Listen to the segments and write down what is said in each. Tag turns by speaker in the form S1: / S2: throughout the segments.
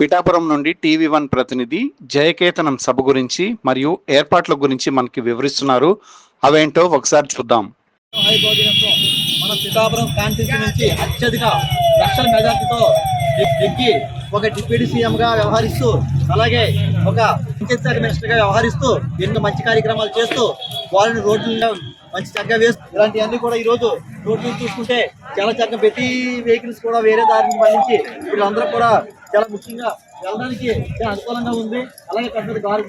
S1: పిఠాపురం నుండి TV one ప్రతినిధి జయకేతనం సభ గురించి మరియు ఏర్పాట్ల గురించి మనకి వివరిస్తున్నారు. అవేంటో ఒకసారి చూద్దాం.
S2: మన పిఠాపురం కాన్స్టిట్యూన్సీ నుంచి అత్యధిక లక్షల మెజార్టీతో ఎక్కి ఒక డిప్యూటీ సీఎం గా వ్యవహరిస్తూ అలాగే ఒక పంచాయతీ శాఖ మినిస్టర్గా వ్యవహరిస్తూ ఎన్నో మంచి కార్యక్రమాలు చేస్తూ వాళ్ళని రోడ్లు మంచి చక్కగా వేస్తూ ఇలాంటివన్నీ కూడా ఈ రోజు రోడ్లు చూసుకుంటే చాలా చక్కగా ప్రతి వెహికల్స్ కూడా వేరే దారిని మళ్ళించి వీళ్ళందరూ కూడా చాలా ముఖ్యంగా వెళ్ళడానికి చాలా అనుకూలంగా ఉంది. అలాగే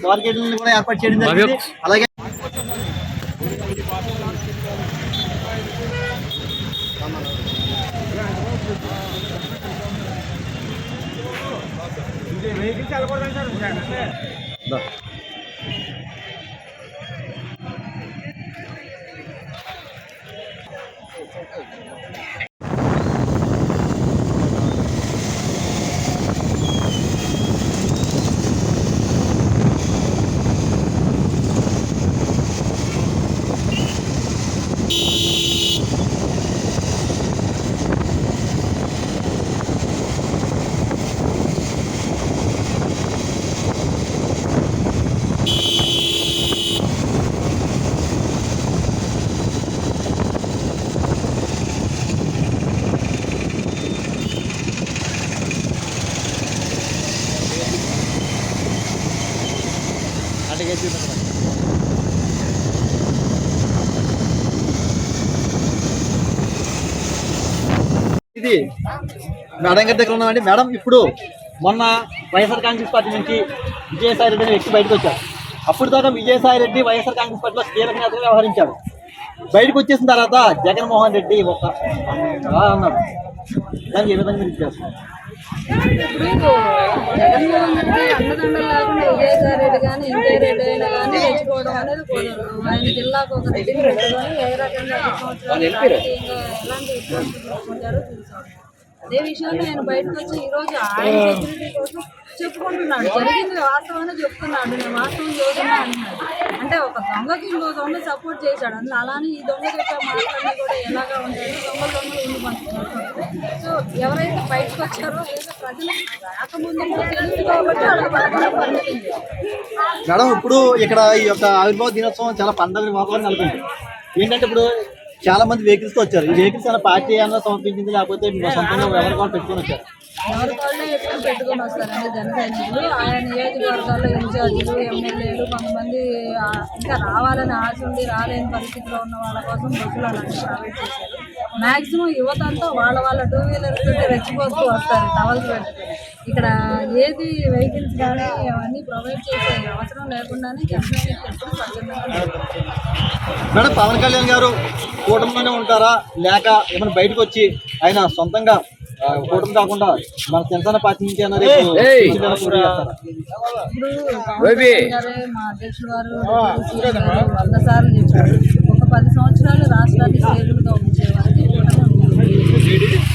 S2: బార్గేట్లను కూడా ఏర్పాటు చేయడం జరిగింది. అలాగే ఇది మేడం గారి దగ్గర ఉన్నామండి. మేడం ఇప్పుడు మొన్న వైఎస్ఆర్ కాంగ్రెస్ పార్టీ నుంచి విజయసాయి రెడ్డి అనే వ్యక్తి బయటకు వచ్చారు. అప్పుడు దాకా విజయసాయి రెడ్డి వైఎస్ఆర్ కాంగ్రెస్ పార్టీలో కీలక నేతగా వ్యవహరించాడు. బయటకు వచ్చేసిన తర్వాత జగన్మోహన్ రెడ్డి ఒక అన్నాడు. దానికి ఏ విధంగా మీరు
S3: ఇప్పుడు జగన్మోహన్ రెడ్డి అన్నదండలు లేకుండా రెడ్డి కానీ ఇంకే రెడ్డి అయినా కానీ తెచ్చుకోవడం అనేది కుదరదు ఆయన జిల్లాకు ఒక రెడ్డిని పెట్టుకొని ఏ రకంగా ఎలాంటి ఇబ్బందులు ఎదుర్కొంటారో చూసాం అదే విషయంలో ఆయన బయటకు వచ్చి ఈ రోజు ఆయన సెక్యూరిటీ కోసం చెప్పుకుంటున్నాడు. జరిగింది వాస్తవాన్ని చెప్తున్నాడు. నేను వాస్తవం చూస్తున్నా అంటున్నాడు. అంటే ఒక దొంగకి ఇంకో దొంగ సపోర్ట్ చేశాడు. అందులో అలానే ఈ దొంగ చెప్పే మాటలన్నీ కూడా ఎలాగా ఉంటాయి దొంగ దొంగలు ఉండి పంచుకుంటారు సో ఎవరైతే బయటకు వచ్చారో లేదా ప్రజలు రాకముందు తెలియదు కాబట్టి వాళ్ళకి
S2: మేడం ఇప్పుడు ఇక్కడ ఈ యొక్క ఆవిర్భావ దినోత్సవం చాలా పండుగ వాతావరణం నెలకొంది. ఏంటంటే ఇప్పుడు చాలా మంది వెహికల్స్తో వచ్చారు. ఈ వెహికల్స్ అలా పార్టీ అన్న సమర్పించింది లేకపోతే మీ సొంతంగా ఎవరు కూడా పెట్టుకొని వచ్చారు?
S3: ఎవరి ఎప్పుడు పెట్టుకొని వస్తారండి జన సైనికులు ఆయా నియోజకవర్గాల్లో ఇన్ఛార్జీలు ఎమ్మెల్యేలు కొంతమంది ఇంకా రావాలని ఆశ ఉండి రాలేని పరిస్థితిలో ఉన్న వాళ్ళ కోసం బస్సులు అలాంటి ప్రైవేట్ చేశారు. మాక్సిమం యువత అంతా వాళ్ళ వాళ్ళ టూ వీలర్స్ తోటి రెచ్చిపోతూ వస్తారు టవల్స్ పెట్టుకొని. ఇక్కడ ఏది వెహికల్స్ కానీ అవన్నీ ప్రొవైడ్ చేసే అవసరం లేకుండానే.
S2: మేడం పవన్ కళ్యాణ్ గారు కూటమిలోనే ఉంటారా? లేక ఏమైనా బయటకు వచ్చి ఆయన సొంతంగా కూటమి కాకుండా మన జనసేన పార్టీ నుంచి అన్న రేపు సీట్లను పోటీ చేస్తారా?
S3: ఇప్పుడు పవన్ కళ్యాణ్ గారే మా అధ్యక్షుడు గారు వంద సార్లు చెప్పారు. ఒక పది సంవత్సరాలు రాష్ట్రాన్ని స్టేబుల్గా ఉంచేవారికి కూటమి ఉంటుంది.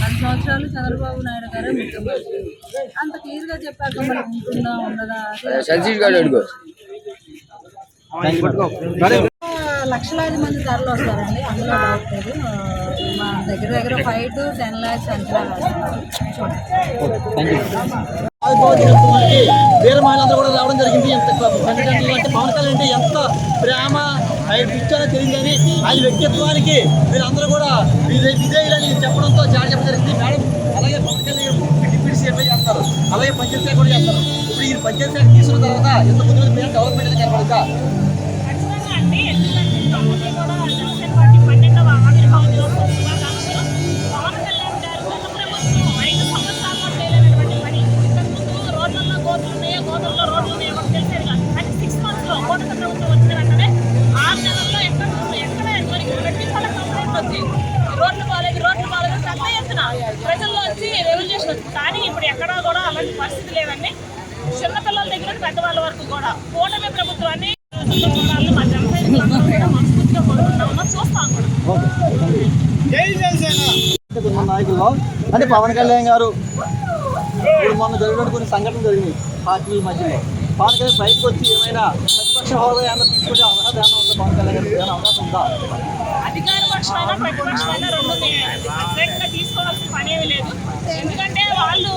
S3: పది సంవత్సరాలు చంద్రబాబు నాయుడు గారే ముఖ్యమంత్రి అంత క్లియర్గా చెప్పాక మరి ఉంటుందా ఉండదా? అది
S2: థాంక్ యూ మేడం.
S3: లక్షలాది మంది ధరలు వస్తారండి అందులో డౌట్ లేదు మా దగ్గర దగ్గర ఫైవ్ టు టెన్ ల్యాక్స్ అంచనా చూడండి
S2: దినోత్సవానికి వేరే మహిళలందరూ కూడా రావడం జరిగింది. ఎంత అంటే పవన్ కళ్యాణ్ అంటే ఎంత ప్రేమ ఆయన పిచ్చారో తెలియదు కానీ ఆయన వ్యక్తిత్వానికి వీళ్ళందరూ కూడా విజయ్ విజయులని చెప్పడంతో చాలా చెప్పడం జరిగింది. మేడం అలాగే పవన్ కళ్యాణ్ డిప్యూటీ సీఎం చేస్తారు అలాగే పంచాయతీ శాఖ కూడా చేస్తారు కేసీఆర్ తీసుకున్న తర్వాత ఎంత ముందు డెవలప్మెంట్ అనేది
S4: నుండి పెద్దవాళ్ళ వరకు కూడా. కూటమి ప్రభుత్వాన్ని చూడాలని మా జనసైనికులందరూ కూడా మనస్ఫూర్తిగా కోరుకుంటామన్నా చూస్తాం కూడా.
S2: అంటే కొంతమంది నాయకుల్లో అంటే పవన్ కళ్యాణ్ గారు ఇప్పుడు మొన్న జరిగిన కొన్ని సంఘటనలు జరిగినాయి పార్టీల మధ్యలో. పవన్ కళ్యాణ్ బయటకు వచ్చి ఏమైనా ప్రతిపక్ష హోదా ఏమైనా తీసుకునే అవకాశం ఏమైనా ఉందా? పవన్ కళ్యాణ్ గారికి ఏమైనా అవకాశం ఉందా?
S4: అధికార పక్షమైనా ప్రతిపక్షమైనా రెండు ప్రత్యేకంగా తీసుకోవాల్సిన పని ఏమీ లేదు. ఎందుకంటే వాళ్ళు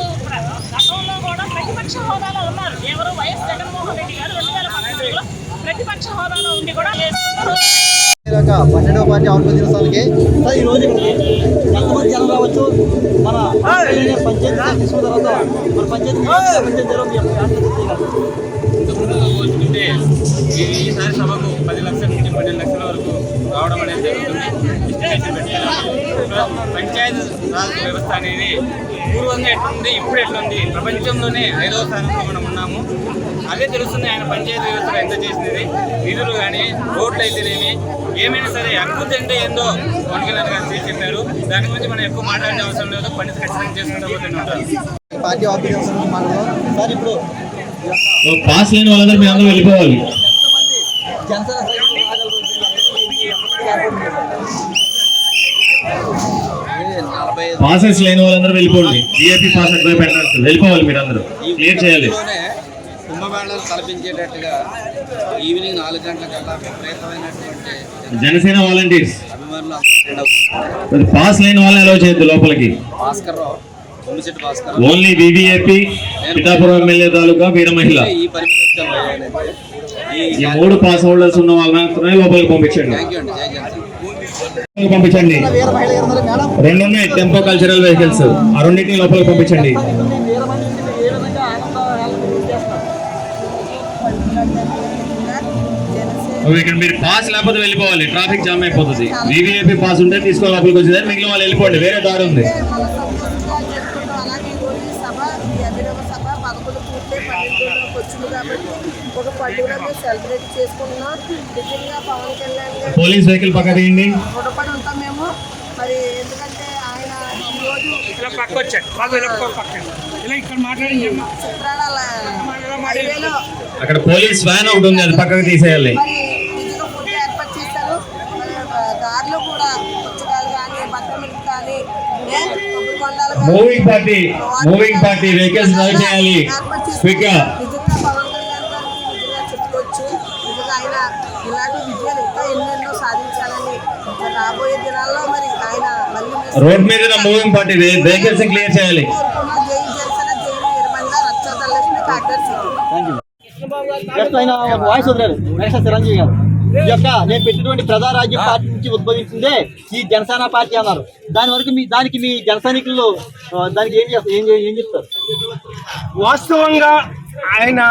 S4: గతంలో కూడా ప్రతిపక్ష హోదాలో ఉన్నారు. ఎవరు వైఎస్ జగన్మోహన్ రెడ్డి గారు రెండు వేల పద్నాలుగులో ప్రతిపక్ష హోదాలో ఉండి కూడా లేదు.
S2: యొక్క పన్నెండవ పార్టీ ఆవిర్భావ దినోత్సవానికి సార్ ఈ రోజు ఇక్కడికి ఎంతమంది జనం రావచ్చు. మన పంచాయతీ తీసుకున్న తర్వాత మన పంచాయతీ
S5: పోల్చుకుంటే ఈసారి సభకు పది లక్షల నుంచి పన్నెండు లక్షల వరకు రావడం అనేది జరుగుతుంది. పంచాయతీ రాజ్ వ్యవస్థ అనేది పూర్వంగా ఎట్లుంది ఇప్పుడు ఎట్లుంది? ప్రపంచంలోనే ఐదవ స్థానంలో మనం ఉన్నాము. అదే తెలుస్తుంది ఆయన పంచాయతీ వ్యవస్థలో ఎంత చేసినది నిధులు కానీ రోడ్లు అయితేనేమి ఏమైనా సరే అభివృద్ధి అంటే ఏందో గారు చేసి చెప్పారు. దాని గురించి మనం ఎక్కువ మాట్లాడే అవసరం లేదు. పని ఖచ్చితంగా చేసుకుంటూ
S2: పార్టీ మాట్లాడదాం సార్ ఇప్పుడు
S6: పాస్ లేని వాళ్ళందరూ మీ అందరూ వెళ్ళిపోవాలి. పాసెస్ లేని వాళ్ళందరూ వెళ్ళిపోండి. విఐపి పాస్ అక్కడ పెట్టాలి వెళ్ళిపోవాలి మీరు అందరూ క్లియర్ చేయాలి.
S5: కుంభమేళాలు తలపించేటట్టుగా ఈవినింగ్ నాలుగు గంటలకల్లా విపరీతమైనటువంటి
S6: జనసేన వాలంటీర్స్. పాస్ లేని వాళ్ళని ఎలా చేయొద్దు లోపలికి? ఓన్లీ బీబీఏపీ పిఠాపురం ఎమ్మెల్యే తాలూకా వీర మహిళ.
S5: ఈ
S6: మూడు పాస్ హోల్డర్స్ ఉన్న వాళ్ళని మాత్రమే లోపలికి పంపించండి. పంపించండి.
S2: వీర
S6: రెండు ఉన్నాయి టెంపో కల్చరల్ వెహికల్స్ ఆ రెండింటిని లోపలికి పంపించండి. ఇక్కడ మీరు పాస్ లేకపోతే వెళ్ళిపోవాలి. ట్రాఫిక్ జామ్ అయిపోతుంది. వివిఐపి పాస్ ఉంటే తీసుకో లోపలికి వచ్చేది. మిగిలిన వాళ్ళు వెళ్ళిపోండి. వేరే దారి ఉంది. పోలీస్ వెహికల్ పక్క తీయండి.
S3: హైవేలో
S6: అక్కడ పోలీస్ వ్యాన్ ఒకటి ఉంది. అది పక్కకు తీసేయాలి
S3: మరి నిజంగా ఫుడ్ ఏర్పాటు చేశారు మరి దారిలో కూడా పుచ్చకాయలు కానీ బట్టమిల్క్ కానీ ఏ, కొబ్బరి బొండాలు కానీ,
S6: moving party moving party vehicles drive చేయాలి.
S3: మీ-
S6: రోడ్ మీద మూవింగ్ పార్టీ వెహికల్స్ క్లియర్ చేయాలి.
S2: Voice next Chiranjeevi garu. ఈ యొక్క నేను పెట్టినటువంటి ప్రజారాజ్యం పార్టీ నుంచి ఉద్భవించిందే ఈ జనసేన పార్టీ అన్నారు. దాని వరకు మీ దానికి మీ జన సైనికులు ఆ, దానికి ఏం చేస్తారు? ఏం ఏం చెప్తారు?
S7: వాస్తవంగా ఆయన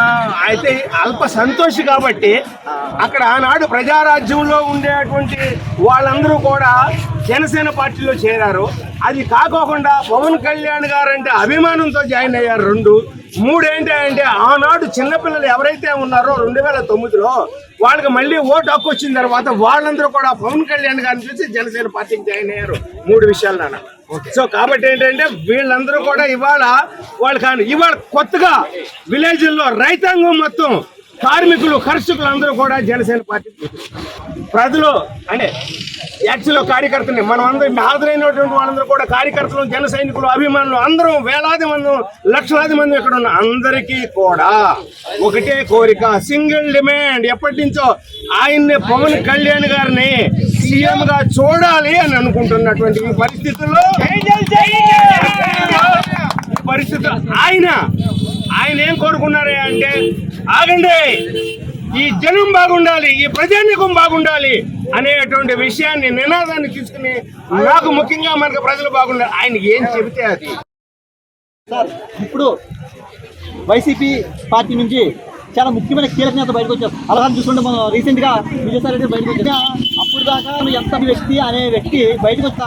S7: అయితే అల్ప సంతోషి కాబట్టి అక్కడ ఆనాడు ప్రజారాజ్యంలో ఉండేటువంటి వాళ్ళందరూ కూడా జనసేన పార్టీలో చేరారు. అది కాకోకుండా పవన్ కళ్యాణ్ గారు అంటే అభిమానంతో జాయిన్ అయ్యారు రెండు. మూడు ఏంటి అంటే ఆనాడు చిన్నపిల్లలు ఎవరైతే ఉన్నారో రెండు వేల తొమ్మిదిలో వాళ్ళకి మళ్ళీ ఓటు హక్కు వచ్చిన తర్వాత వాళ్ళందరూ కూడా పవన్ కళ్యాణ్ గారిని చూసి జనసేన పార్టీకి జాయిన్ అయ్యారు. మూడు విషయాలు నాన్న. సో కాబట్టి ఏంటంటే వీళ్ళందరూ కూడా ఇవాళ వాళ్ళు కానీ ఇవాళ కొత్తగా విలేజ్ల్లో రైతాంగం మొత్తం కార్మికులు కర్షకులు అందరూ కూడా జనసేన పార్టీ ప్రజలు అంటే యాక్చువల్ కార్యకర్తని మనం అందరం హాజరైనటువంటి వాళ్ళందరూ కూడా కార్యకర్తలు జన సైనికులు అభిమానులు అందరం వేలాది మంది లక్షలాది మంది ఇక్కడ ఉన్న అందరికీ కూడా ఒకటే కోరిక సింగిల్ డిమాండ్ ఎప్పటి నుంచో ఆయన్ని పవన్ కళ్యాణ్ గారిని సీఎం గా చూడాలి అని అనుకుంటున్నటువంటి ఈ పరిస్థితుల్లో పరిస్థితులు ఆయన ఆయన ఏం కోరుకున్నారే అంటే ఆగండి ఈ జనం బాగుండాలి ఈ ప్రజానికం బాగుండాలి అనేటువంటి విషయాన్ని నినాదాన్ని తీసుకుని నాకు ముఖ్యంగా మనకు ప్రజలు బాగుండాలి ఆయన ఏం చెబితే అది.
S2: సార్ ఇప్పుడు వైసీపీ పార్టీ నుంచి చాలా ముఖ్యమైన కీలక నేత బయటకు వచ్చారు. అలా చూసుకుంటే మనం రీసెంట్గా విజయసాయి రెడ్డి బయటకు వచ్చినా అప్పుడు దాకా ఎంత వ్యక్తి అనే వ్యక్తి బయటకు వచ్చిన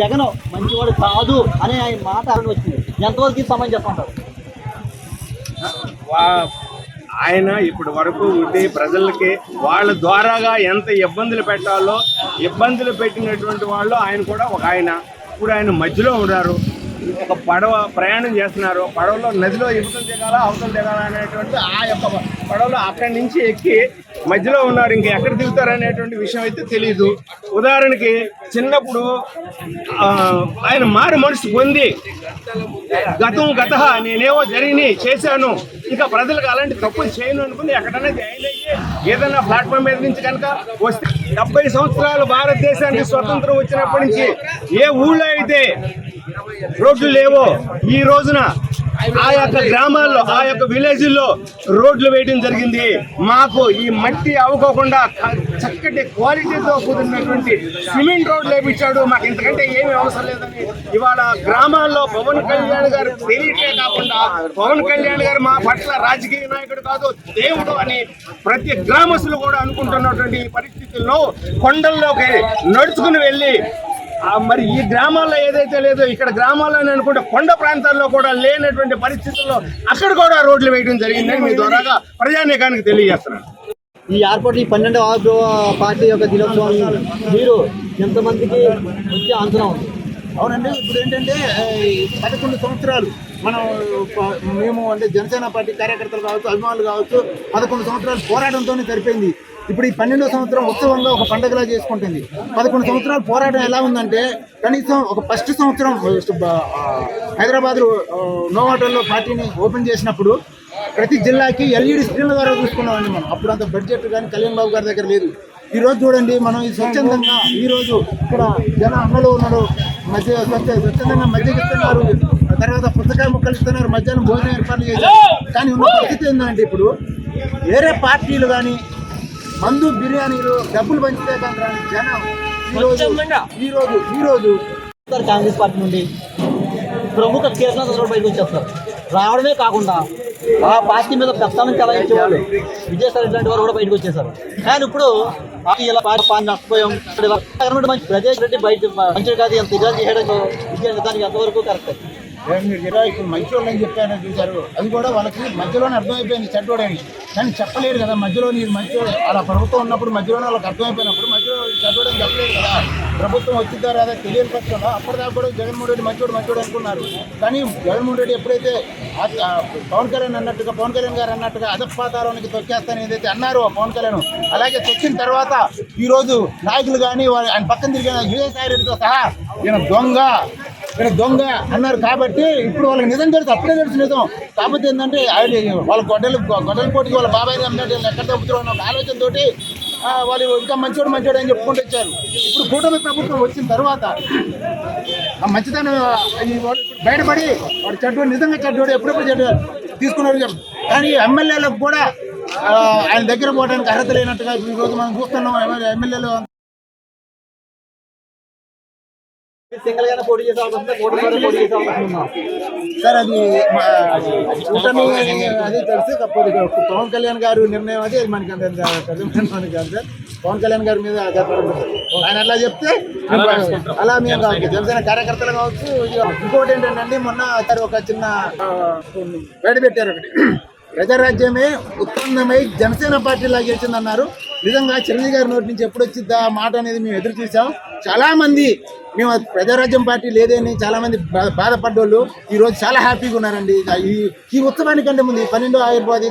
S2: జగన్ మంచివాడు కాదు అనే ఆయన మాట వచ్చింది. ఎంతవరకు ఇది సమానం చెప్పంటారు
S7: ఆయన ఇప్పటి వరకు ఉండి ప్రజలకి వాళ్ళ ద్వారాగా ఎంత ఇబ్బందులు పెట్టాలో ఇబ్బందులు పెట్టినటువంటి వాళ్ళు ఆయన కూడా ఒక ఆయన. ఇప్పుడు ఆయన మధ్యలో ఉన్నారు. ఒక పడవ ప్రయాణం చేస్తున్నారు. పడవలో నదిలో ఇవతలు దిగాలా అవతలు దిగాలా అనేటువంటి ఆ యొక్క పడవలో అక్కడి నుంచి ఎక్కి మధ్యలో ఉన్నారు. ఇంక ఎక్కడ దిగుతారు అనేటువంటి విషయం అయితే తెలియదు ఉదాహరణకి చిన్నప్పుడు ఆయన మారు మనసు పొంది గతం గత నేనేవో జరిగినాయి చేశాను. ఇంకా ప్రజలకు అలాంటి తప్పులు చేయను అనుకుని ఎక్కడైనా జాయిన్ అయ్యి ఏదైనా ప్లాట్ఫామ్ మీద నుంచి కనుక వస్తే డెబ్బై సంవత్సరాలు భారతదేశానికి స్వతంత్రం వచ్చినప్పటి నుంచి ఏ ఊళ్ళో అయితే రోడ్లు లేవో ఈ రోజున ఆ యొక్క గ్రామాల్లో ఆ యొక్క విలేజ్లో రోడ్లు వేయడం జరిగింది. మాకు ఈ మట్టి అవ్వకోకుండా చక్కటి క్వాలిటీతో కూడినటువంటి సిమెంట్ రోడ్లు వేయించాడు. మాకు ఇంతకంటే ఏమీ అవసరం లేదని ఇవాళ గ్రామాల్లో పవన్ కళ్యాణ్ గారు తెలియటే కాకుండా పవన్ కళ్యాణ్ గారు మా పట్ల రాజకీయ నాయకుడు కాదు దేవుడు అని ప్రతి గ్రామస్తులు కూడా అనుకుంటున్నటువంటి ఈ పరిస్థితుల్లో కొండల్లోకి నడుచుకుని వెళ్ళి మరి ఈ గ్రామాల్లో ఏదైతే లేదో ఇక్కడ గ్రామాల్లో అనుకుంటే కొండ ప్రాంతాల్లో కూడా లేనటువంటి పరిస్థితుల్లో అక్కడ కూడా రోడ్లు వేయడం జరిగిందని మీ ద్వారాగా ప్రజానీకానికి తెలియజేస్తున్నాను.
S2: ఈ ఏర్పాటు ఈ పన్నెండు ఆవిర్భావ పార్టీ యొక్క దినోత్సవం మీరు ఎంతమందికి వచ్చే అంచనా ఉంది?
S8: అవునండి ఇప్పుడు ఏంటంటే ఈ పదకొండు సంవత్సరాలు మనం మేము అంటే జనసేన పార్టీ కార్యకర్తలు కావచ్చు అభిమానులు కావచ్చు పదకొండు సంవత్సరాలు పోరాటంతోనే సరిపోయింది. ఇప్పుడు ఈ పన్నెండో సంవత్సరం ఉత్సవంగా ఒక పండుగలా చేసుకుంటుంది. పదకొండు సంవత్సరాలు పోరాటం ఎలా ఉందంటే కనీసం ఒక ఫస్ట్ సంవత్సరం హైదరాబాద్ నోవాటల్లో పార్టీని ఓపెన్ చేసినప్పుడు ప్రతి జిల్లాకి ఎల్ఈడి స్క్రీన్ల ద్వారా చూసుకున్నామండి మనం. అప్పుడు అంత బడ్జెట్ కానీ కళ్యాణ్ బాబు గారి దగ్గర లేదు. ఈ రోజు చూడండి మనం ఈ స్వచ్ఛందంగా ఈ రోజు ఇక్కడ జన అమ్మలు ఉన్నారు మధ్య స్వచ్ఛ స్వచ్ఛందంగా మధ్యకి ఇస్తున్నారు తర్వాత పుస్తకాలు ముక్కలు ఇస్తున్నారు మధ్యాహ్నం భోజనం ఏర్పాట్లు చేశారు. కానీ ఉన్న పరిస్థితి ఏంటంటే ఇప్పుడు వేరే పార్టీలు కానీ మందు బిర్యానీలు డబ్బులు పంచితే కానీ జనం ఈ రోజు ఈ రోజు ఈ రోజు
S2: కాంగ్రెస్ పార్టీ నుండి ప్రముఖ కూడా బయటకు వచ్చేస్తారు. రావడమే కాకుండా ఆ పార్టీ మీద ప్రస్తావన చెలాయించే వాళ్ళు విజయసాయి రెడ్డి వారు కూడా బయటకు వచ్చేసారు. కానీ ఇప్పుడు పార్టీ ఇలా పార్టీ నష్టపోయాం? మంచి ప్రజేష్ రెడ్డి బయట మంచిది కాదు ఎంత ఇజాలు చేయడం విజయ ఎంతవరకు కరెక్ట్
S8: మీరు చెప్పా ఇప్పుడు మంచి వాళ్ళని చెప్పారని చూశారు. అది కూడా వాళ్ళకి మధ్యలోనే అర్థమైపోయింది చెడ్డోడని కానీ చెప్పలేరు కదా మధ్యలో నీరు మంచి అలా ప్రభుత్వం ఉన్నప్పుడు మధ్యలోనే వాళ్ళకి అర్థమైపోయినప్పుడు మధ్యలో చెడ్డోడని చెప్పలేరు కదా. ప్రభుత్వం వచ్చిన రాదా తెలియని పక్షంలో అప్పటిదాకా కూడా జగన్మోహన్ రెడ్డి మంచోడు మంచోడు అనుకున్నారు. కానీ జగన్మోహన్ రెడ్డి ఎప్పుడైతే పవన్ కళ్యాణ్ అన్నట్టుగా పవన్ కళ్యాణ్ గారు అన్నట్టుగా అధపాతారానికి తొక్కేస్తాను ఏదైతే అన్నారో పవన్ కళ్యాణ్ అలాగే తొక్కిన తర్వాత ఈ రోజు నాయకులు కానీ వాళ్ళ- ఆయన పక్కన తిరిగిన విజయసాయి రెడ్డితో సహా ఈయన దొంగ. ఈయన దొంగ అన్నారు కాబట్టి ఇప్పుడు వాళ్ళకి నిజం తెలుసు అప్పుడే తెలుసు నిజం. కాకపోతే ఏంటంటే ఆయన వాళ్ళ గొడ్డలు గొడ్డల పోటీకి వాళ్ళ బాబాయ్ అన్నట్టు ఎక్కడ తప్పుతున్నారు అన్న ఆలోచనతోటి వాళ్ళు ఇంకా మంచోడు మంచోడు అని చెప్పుకుంటూ వచ్చారు. ఇప్పుడు కూటమి ప్రభుత్వం వచ్చిన తర్వాత ఆ మంచితనం వాడు బయటపడి వాడు చెడ్డోడు నిజంగా చెడ్డోడు ఎప్పుడెప్పుడు చెడ్డ తీసుకున్నారు కానీ ఎమ్మెల్యేలకు కూడా ఆయన దగ్గర పోవడానికి అర్హత లేనట్టుగా ఈరోజు మనం చూస్తున్నాం ఎమ్మెల్యేలు
S2: సింగిల్ గానే పోటీ చేసే అవకాశం పోటీ చేసే అవకాశం
S8: సార్ అది మా- కూటమి అది తెలిసి కాకపోతే ఇక పవన్ కళ్యాణ్ గారు నిర్ణయం అది అది మనకి అంత పెద్దమని కాదు సార్. పవన్ కళ్యాణ్ గారి మీద. ఆయన అలా చెప్తే అలా మేము కావచ్చు జనసేన కార్యకర్తలు కావచ్చు ఇక ఇంకోటి ఏంటంటే మొన్న సార్ ఒక చిన్న వేడి పెట్టారు ఒకటి. ప్రజారాజ్యమే ఉత్పన్నమై జనసేన పార్టీ లాగా గెలిచిందన్నారు. నిజంగా చిరంజీవి గారి నోటి నుంచి ఎప్పుడు వచ్చిందా ఆ మాట అనేది మేము ఎదురు చూసాం. చాలా మంది మేము ప్రజారాజ్యం పార్టీ లేదని చాలా మంది బా- బాధపడ్డోళ్ళు ఈ రోజు చాలా హ్యాపీగా ఉన్నారండి. ఈ ఈ ఉత్సవానికంటే ముందు ఈ పన్నెండు ఆయుర్వేద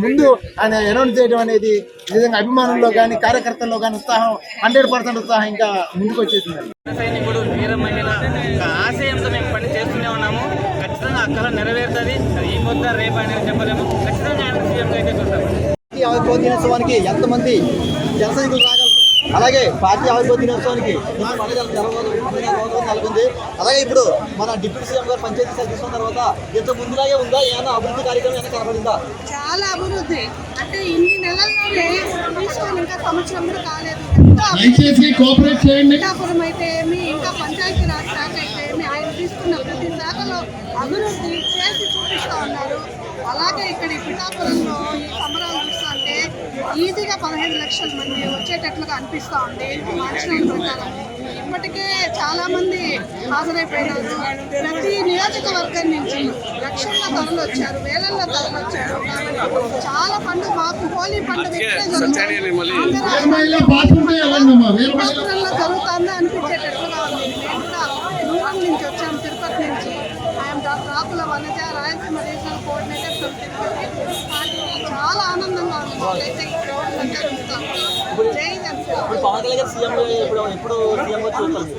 S8: ముందు ఆయన అనౌన్స్ చేయడం అనేది నిజంగా అభిమానుల్లో కానీ కార్యకర్తల్లో కానీ ఉత్సాహం హండ్రెడ్ పర్సెంట్ ఉత్సాహం ఇంకా ముందుకు వచ్చేసింది
S5: సైనికుడు వీర మహిళ ఒక ఆశయంతో మేము పని చేస్తూనే ఉన్నాము. ఖచ్చితంగా నెరవేరుతుంది. అది ఈ ముద్ద రేపు అనేది చెప్పలేము. ఖచ్చితంగా ఆయన సీఎంగా అయితే చూస్తాము
S2: పార్టీ ఆవిర్భావ దినోత్సవానికి ఎంతమంది జన సైనికులు రాగలరు? అలాగే పార్టీ ఆవిర్భావ దినోత్సవానికి నెలకొంది. అలాగే ఇప్పుడు మన డిప్యూటీ సీఎం గారు పంచాయతీ తీసుకున్న తర్వాత ఇంత ముందులాగే ఉందా? ఏమైనా అభివృద్ధి కార్యక్రమం ఏమైనా కనబడిందా?
S9: చాలా అభివృద్ధి. అంటే ఇన్ని నెలల్లోనే తీసుకొని ఇంకా సంవత్సరం కూడా కాలేదు. పిఠాపురం అయితే ఏమి ఇంకా పంచాయతీ రాజ్ శాఖ అయితే ఏమి ఆయన తీసుకున్న ప్రతి శాఖలో అభివృద్ధి చేసి చూపిస్తా ఉన్నారు. అలాగే ఇక్కడ ఈ పిఠాపురంలో ఈజీగా పదహైదు లక్షల మంది వచ్చేటట్లుగా అనిపిస్తా ఉంది. మార్చిన ప్రకారం? ఇప్పటికే చాలా మంది హాజరైపోయినారు. ప్రతి నియోజకవర్గం నుంచి లక్షల్లో తరలి వచ్చారు వేలల్లో తరలి వచ్చారు. చాలా పండుగ మాకు హోలీ పండుగ జరుగుతుంది. అనిపించేటట్లుగా ఉంది. మేము కూడా దూరం నుంచి వచ్చాము తిరుపతి నుంచి. I'm doctor Rakula Vanaja Rayalaseema regional coordinator from Tirupati కానీ చాలా ఆనందంగా ఉంది మాకైతే ఈ క్రౌడ్ మధ్య చూస్తాం జై జనసేన
S2: ఇప్పుడు పవన్ కళ్యాణ్ సీఎం ఇప్పుడు ఎప్పుడు సీఎం చూస్తారు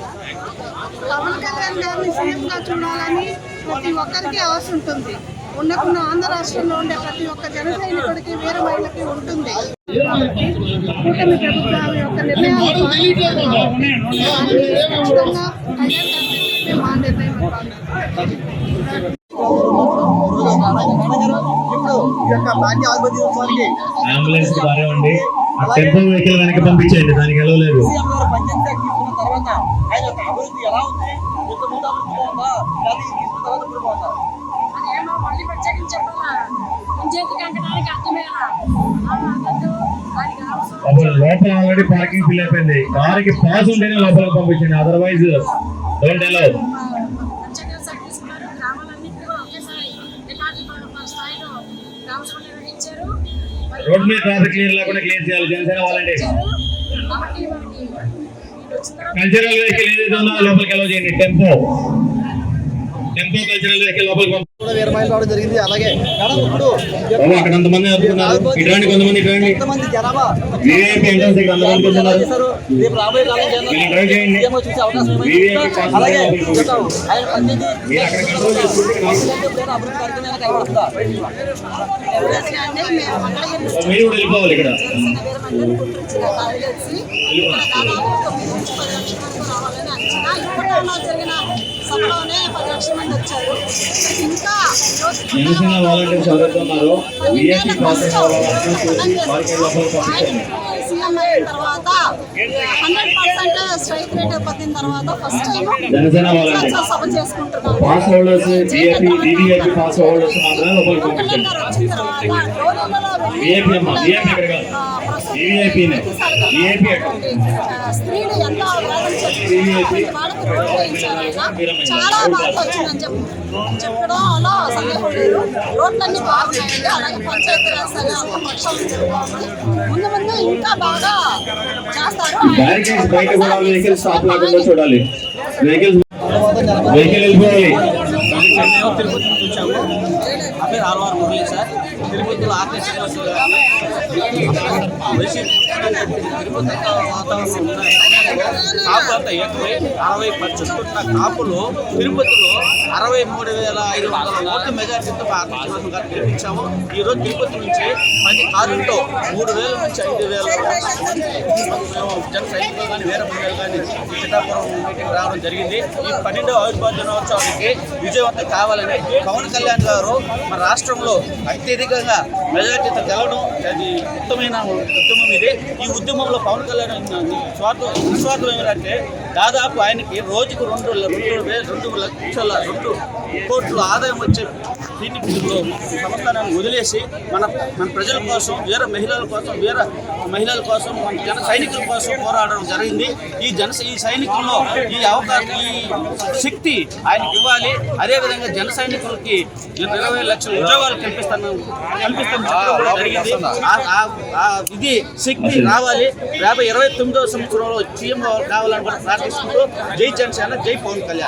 S9: పవన్ కళ్యాణ్ గారిని సీఎం గా చూడాలని ప్రతి ఒక్కరికి ఆశ ఉంటుంది. ఉన్నకున్న ఆంధ్ర రాష్ట్రంలో ఉండే ప్రతి ఒక్క జన సైనికుడికి వీర మహిళకి ఉంటుంది. కూటమి ప్రభుత్వం యొక్క నిర్ణయాలు ఖచ్చితంగా హైయర్ కమిటీ మా నిర్ణయం
S10: ఈ యొక్క పార్టీ ఆవిర్భావ దినోత్సవానికి
S6: అంబులెన్స్ ఉంది. ఆ టెంపో వెహికల్ వెనక పంపించేయండి దానికి వెళ్ళలేదు లోపల ఆల్రెడీ పార్కింగ్ ఫిల్ అయిపోయింది. కారుకి పాస్ ఉంటేనే లోపలికి పంపించండి అదర్వైజ్ డోంట్ అలౌ
S11: పంచాయతీ శాఖ తీసుకున్నారు గ్రామాలన్నింటిలో ఒకేసారి రికార్డు స్థాయిలో గ్రామ సభలు నిర్వహించారు మరి
S6: రోడ్ మీద ట్రాఫిక్ క్లియర్ లేకుండా క్లియర్ చేయాలి. జనసేన వాళ్ళండి కల్చరల్ వెహికల్ ఏదైతే ఉందో లోపలికి అలౌ చేయండి. టెంపో టెంపో కల్చరల్ వెహికల్ లోపలికి
S10: కూడా వీరమైన రావడం జరిగింది. అలాగే మేడం ఇప్పుడు
S6: అక్కడ వస్తున్నారు ఇటువంటి కొంతమంది ఇటువంటి
S10: ఎంతమంది జనాభా. చేశారు? రేపు రాబోయే కాలం చూసే అవకాశం అలాగే ఆయన అభివృద్ధి కార్యక్రమాలు కనబడుతుందా
S6: మీరు వెళ్ళిపోవాలి ఇక్కడ.
S9: సభలోనే పది లక్షల మంది వచ్చారు. ఇంకా
S6: జనసేన వాలంటీర్స్ ఎవరైతే ఉన్నారో విఐపి పాస్ అయిన
S9: సీఎం తర్వాత హండ్రెడ్ పర్సెంట్ స్ట్రైక్ రేట్ పొందిన తర్వాత ఫస్ట్ టైం సభ
S6: pass holders VIP VVIP pass holders మాత్రమే లోపలికి పంపించండి విఐపి అమ్మా విఐపి ఇక్కడ కాదు. విఐపినే. విఐపి
S9: స్త్రీలు ఎంత చాలా బాగా వచ్చిందని చెప్పి చెప్పడంలో సందేహం లేదు రోడ్లన్నీ బాగున్నాయండి అలాగే పంచాయతీ రాజ్ సరే అంత ముందు ముందు ఇంకా బాగా చేస్తారు
S6: వెహికల్ స్టాప్ చూడాలి వెహికల్ వెళ్ళిపోవాలి
S10: తిరుపతి నుంచి వచ్చాము నా పేరు ఆర్వార్ మురళి సార్ తిరుపతిలో ఆర్టీ శ్రీనివాస కాపు అంతా ఏకమై అరవై చుట్టుపక్కల కాపులు తిరుపతిలో అరవై మూడు వేల ఐదు వందల ఓట్ల మెజార్టీతో ఆర్టీ గారు గెలిపించాము. ఈ రోజు తిరుపతి నుంచి పది కారులతో మూడు వేల నుంచి ఐదు వేల మేము జన సైనికులు కానీ వేరే ప్రజలు కానీ పిఠాపురం మీటింగ్ రావడం జరిగింది. ఈ పన్నెండవ ఆవిర్భావ దినోత్సవానికి విజయవంతం కావాలని పవన్ కళ్యాణ్ గారు మన రాష్ట్రంలో అత్యధికంగా మెజార్టీతో గెలవడం అది ఉత్తమైన ఉద్యమం ఇది. ఈ ఉద్యమంలో పవన్ కళ్యాణ్ స్వార్థం నిస్వార్థం ఏమిటంటే దాదాపు ఆయనకి రోజుకు రెండు రెండు రెండు లక్షల రెండు కోట్ల ఆదాయం వచ్చే దీన్ని సంస్థానాన్ని వదిలేసి మన మన ప్రజల కోసం వీర మహిళల కోసం వీర మహిళల కోసం మన జన సైనికుల కోసం పోరాడడం జరిగింది. ఈ జన ఈ సైనికుల్లో ఈ అవకాశం ఈ శక్తి ఆయనకి ఇవ్వాలి. అదేవిధంగా జన సైనికులకి ఇరవై లక్షల ఉద్యోగాలు కల్పిస్తాను జరిగింది. ఇది శక్తి రావాలి. యాభై ఇరవై తొమ్మిదవ సంవత్సరంలో సీఎం కావాలని కూడా ప్రార్థిస్తుంటూ జై జనసేన జై పవన్ కళ్యాణ్.